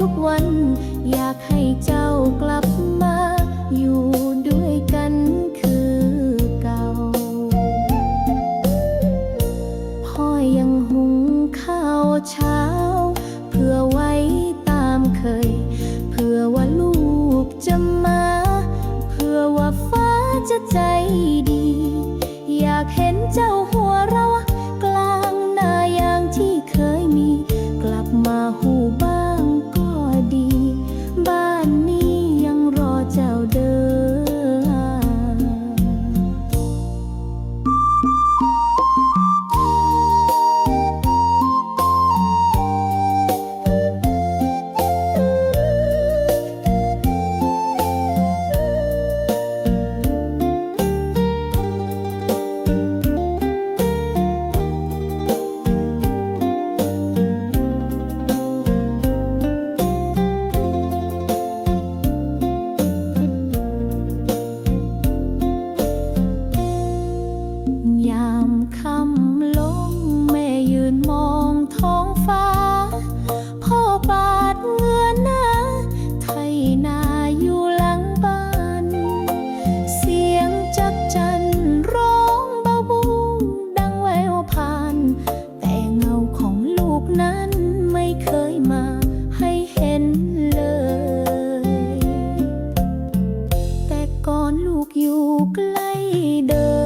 ทุกวัน มองท้องฟ้า พ่อบาดเงือนะไทยนาอยู่หลังบ้าน เสียงจักจันร้องเบาบูดังแววผ่าน แต่เงาของลูกนั้นไม่เคยมาให้เห็นเลย แต่ก่อนลูกอยู่ใกล้เดิน